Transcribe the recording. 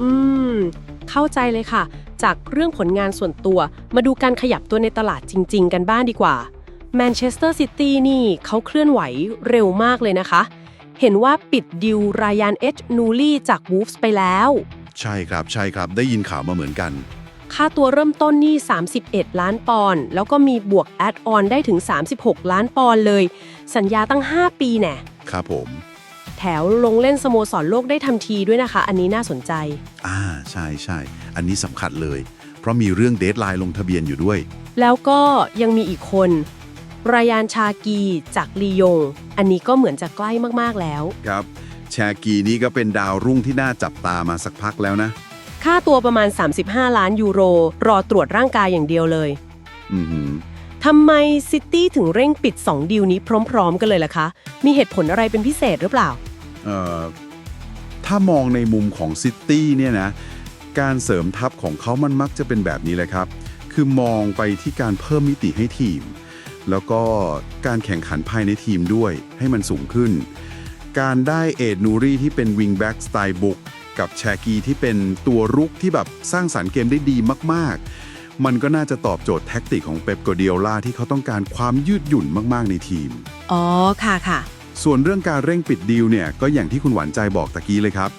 อืม เข้าใจเลยค่ะ จากเรื่องผลงานส่วนตัวมาดูการขยับตัวในตลาดจริง ๆ กันบ้างดีกว่าแมนเชสเตอร์ซิตี้นี่เขาเคลื่อนไหวเร็วมากเลยนะคะ เห็นว่าปิดดิวรายานเอชนูลี่จากวูฟส์ไปแล้ว ใช่ครับใช่ครับได้ยินข่าวมาเหมือนกัน ค่าตัวเริ่มต้นนี่ 31 ล้านปอนด์แล้วก็มีบวกแอดออนได้ถึง 36 ล้านปอนด์เลย สัญญาตั้ง 5 ปีแน่ครับผม แถวลงเล่นสโมสรโลกได้ทันทีด้วยนะคะ อันนี้น่าสนใจ อ่าใช่ใช่อันนี้สำคัญเลย เพราะมีเรื่องเดทไลน์ลงทะเบียนอยู่ด้วย แล้วก็ยังมีอีกคนรายานชากีจากลียง อันนี้ก็เหมือนจะใกล้มากๆแล้ว ครับแชกีนี่ก็เป็นดาวรุ่งที่น่าจับตามาสักพักแล้วนะ ค่าตัวประมาณ 35 ล้านยูโร รอตรวจร่างกายอย่างเดียวเลย อือหือทำไมซิตี้ถึงเร่งปิด 2 ดีลนี้พร้อม ๆ กันเลยล่ะคะ มีเหตุผลอะไรเป็นพิเศษหรือเปล่าเอ่อ ถ้ามองในมุมของซิตี้เนี่ยนะการเสริมทัพของเขามันมักจะเป็นแบบนี้แหละครับ คือมองไปที่การเพิ่มมิติให้ทีม แล้วก็การแข่งขันภายในทีมด้วยให้มันสูงขึ้น การได้เอ็ดนูรี่ที่เป็นวิงแบ็กสไตล์บุกกับแชกีที่เป็นตัวรุกที่แบบสร้างสรรค์เกมได้ดีมาก ๆ มันก็น่าจะตอบโจทย์แท็กติกของเป๊ปโกเดียล่าที่เขาต้องการความยืดหยุ่นมาก ๆ ในทีม อ๋อ ค่ะค่ะ ส่วนเรื่องการเร่งปิดดีลเนี่ยก็อย่างที่คุณหวานใจบอกตะกี้เลยครับ